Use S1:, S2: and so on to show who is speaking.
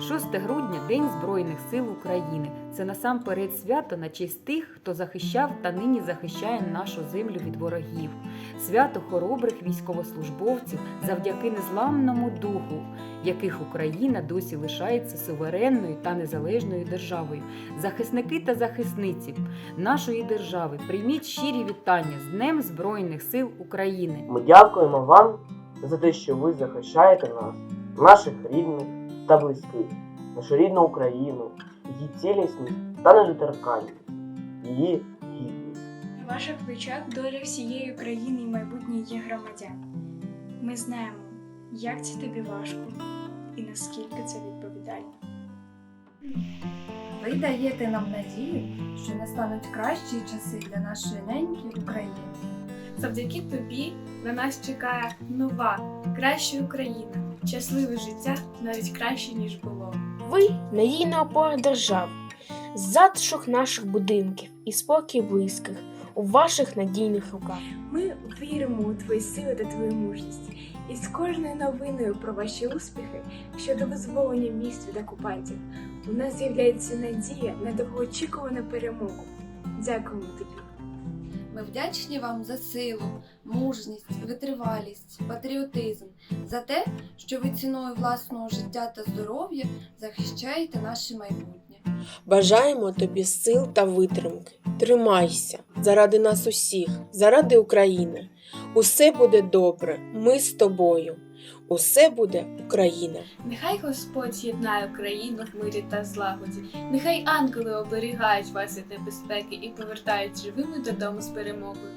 S1: 6 грудня День Збройних сил України. Це насамперед свято на честь тих, хто захищав та нині захищає нашу землю від ворогів. Свято хоробрих військовослужбовців завдяки незламному духу, яких Україна досі лишається суверенною та незалежною державою. Захисники та захисниці нашої держави, прийміть щирі вітання з Днем Збройних сил України.
S2: Ми дякуємо вам за те, що ви захищаєте нас, наших рідних та близьких, нашу рідну Україну, її цілісність та недоторканність, її гідність.
S3: На ваших плечах доля всієї України і майбутнє її громадян. Ми знаємо, як це тобі важко і наскільки це відповідально.
S4: Ви даєте нам надію, що настануть кращі часи для нашої неньки України.
S5: Завдяки тобі на нас чекає нова, краща Україна, щасливе життя навіть краще, ніж було.
S6: Ви надійна опора держави, затишок наших будинків і спокій близьких у ваших надійних руках.
S5: Ми віримо у твої сили та твою мужність. І з кожною новиною про ваші успіхи щодо визволення міст від окупантів у нас з'являється надія на довгоочікувану перемогу. Дякуємо тобі.
S7: Ми вдячні вам за силу, мужність, витривалість, патріотизм, за те, що ви ціною власного життя та здоров'я захищаєте наше майбутнє.
S6: Бажаємо тобі сил та витримки. Тримайся заради нас усіх, заради України. Усе буде добре, ми з тобою. Усе буде Україна.
S5: Нехай Господь єднає Україну в мирі та злагоді. Нехай ангели оберігають вас від небезпеки і повертають живими додому з перемогою.